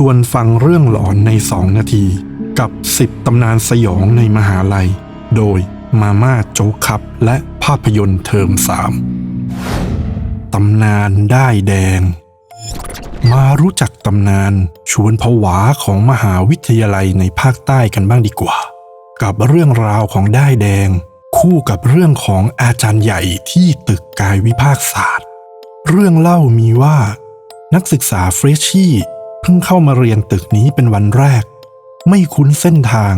ชวนฟังเรื่องหลอนในสองนาที กับ 10ตำนานสยองในมหาลัย โดยมาม่าโจ๊กครับและภาพยนตร์เทอมสามตำนานได้แดง มารู้จักตำนานชวนผวาของมหาวิทยาลัยในภาคใต้กันบ้างดีกว่า กับเรื่องราวของได้แดง คู่กับเรื่องของอาจารย์ใหญ่ที่ตึกกายวิภาคศาสตร์ เรื่องเล่ามีว่า นักศึกษาเฟรชชี่ พิ่งเข้ามาเรียนตึกนี้เป็นวันแรก ไม่คุ้นเส้นทาง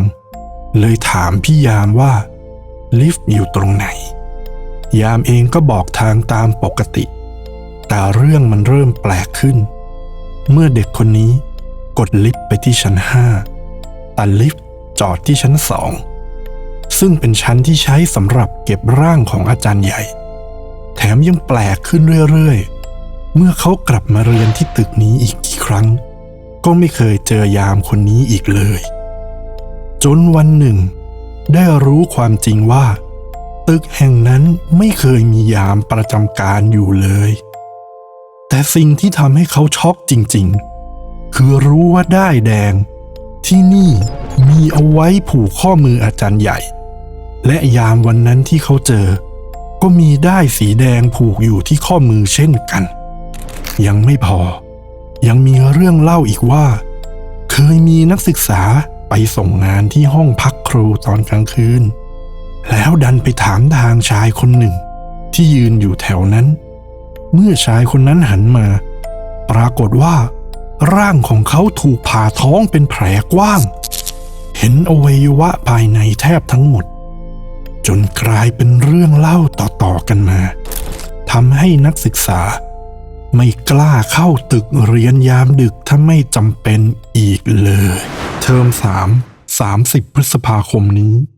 เลยถามพี่ยามว่า ลิฟต์อยู่ตรงไหน ยามเองก็บอกทางตามปกติ แต่เรื่องมันเริ่มแปลกขึ้น เมื่อเด็กคนนี้กดลิฟต์ไปที่ชั้นห้าแต่ลิฟต์จอดที่ชั้นสองซึ่งเป็นชั้นที่ใช้สำหรับเก็บร่างของอาจารย์ใหญ่ แถมยังแปลกขึ้นเรื่อยๆ เมื่อเขากลับมาเรียนที่ตึกนี้อีกกี่ครั้ง ก็ไม่เคยเจอยามคนนี้อีกเลย จนวันหนึ่ง ได้รู้ความจริงว่า ตึกแห่งนั้นไม่เคยมียามประจำการอยู่เลย แต่สิ่งที่ทำให้เขาช็อกจริงๆ คือรู้ว่าได้แดง ที่นี่มีเอาไว้ผูกข้อมืออาจารย์ใหญ่ และยามวันนั้นที่เขาเจอ ก็มีได้สีแดงผูกอยู่ที่ข้อมือเช่นกัน ยังไม่พอ ยังมีเรื่องเล่าอีกว่า เคยมีนักศึกษาไปส่งงานที่ห้องพักครูตอนกลางคืน แล้วดันไปถามทางชายคนหนึ่ง ที่ยืนอยู่แถวนั้น เมื่อชายคนนั้นหันมา ปรากฏว่า ร่างของเขาถูกผ่าท้องเป็นแผลกว้าง เห็นอวัยวะภายในแทบทั้งหมด จนกลายเป็นเรื่องเล่าต่อๆกันมาทำให้นักศึกษา ไม่กล้าเข้าตึกเรียนยามดึกถ้าไม่จำเป็นอีกเลย เทอม3 30 พฤษภาคมนี้